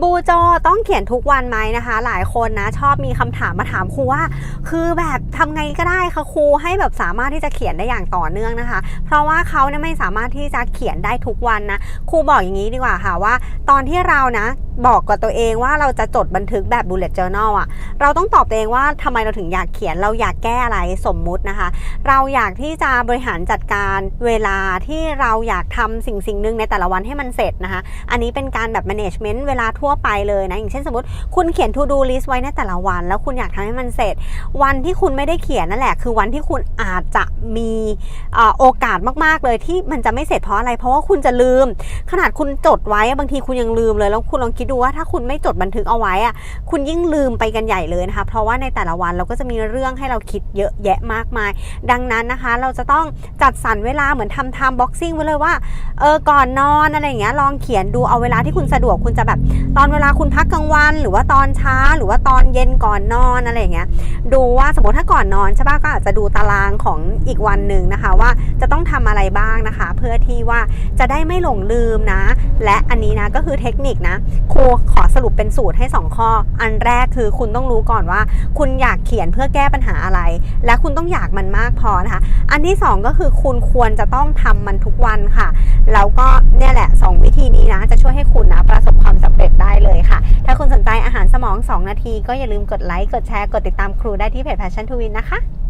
บูโจต้องเขียนทุกวันไหมนะคะ หลายคนนะชอบมีคำถามมาถามครูว่า คือแบบทำไงก็ได้คะครูให้แบบสามารถที่จะเขียนได้อย่างต่อเนื่องนะคะ เพราะว่าเขาเนี่ยไม่สามารถที่จะเขียนได้ทุกวันนะครูบอกอย่างนี้ดีกว่าค่ะว่า ตอนที่เรานะ บอกกับตัวเองว่าเราจะจดบันทึกแบบ bullet journal อะเราต้องตอบตัวเองว่าทำไมเราถึงอยากเขียนเราอยากแก้อะไรสมมุตินะคะ เราอยากที่จะบริหารจัดการเวลาที่เราอยากทำสิ่งสิ่งหนึ่งในแต่ละวันให้มันเสร็จนะคะ อันนี้เป็นการแบบ management เวลาทั่วไปเลยนะ อย่างเช่นสมมติคุณเขียน to do list ไว้ในแต่ละวัน แล้วคุณอยากทำให้มันเสร็จ วันที่คุณไม่ได้เขียนนั่นแหละ คือวันที่คุณอาจจะมีอโอกาสมาก ๆ เลยที่มันจะไม่เสร็จเพราะอะไร เพราะว่าคุณจะลืม ขนาดคุณจดไว้บางทีคุณยังลืมเลย แล้วคุณลองคิดดูว่าถ้าคุณไม่จดบันทึกเอาไว้อะคุณยิ่งลืมไปกันใหญ่เลยนะคะ เพราะว่าในแต่ละวันเราก็จะมีเรื่องให้เราคิดเยอะแยะมากมาย ดังนั้นนะคะ เราจะต้องจัดสรรเวลาเหมือนทำ time boxing ไว้เลยว่าเออก่อนนอนอะไรอย่างเงี้ยลองเขียนดูเอาเวลาที่คุณสะดวกคุณจะแบบ ตอนเวลาคุณพักกลางวัน หรือว่าตอนเช้าหรือว่าตอนเย็นก่อนนอนอะไรอย่างเงี้ยดูว่าสมมติถ้าก่อนนอนใช่ปะก็อาจจะดูตารางของอีกวันหนึ่งนะคะว่าจะต้องทำอะไรบ้างนะคะ เพื่อที่ว่าจะได้ไม่หลงลืมนะ และอันนี้นะก็คือเทคนิคนะครูขอสรุปเป็นสูตรให้ 2 ข้อ อันแรกคือคุณต้องรู้ก่อนว่า คุณอยากเขียนเพื่อแก้ปัญหาอะไร และคุณต้องอยากมันมากพอนะคะ อันที่ 2 ก็คือคุณควรจะต้องทำมันทุกวันค่ะ แล้วก็เนี่ยแหละ 2 วิธีนี้นะ จะช่วยให้คุณนะประสบความสำเร็จได้เลยค่ะ ถ้าคุณสนใจอาหารสมอง 2 นาที ก็อย่าลืมกดไลค์ กดแชร์ กดติดตามครูได้ที่เพจ Passion to Win นะคะ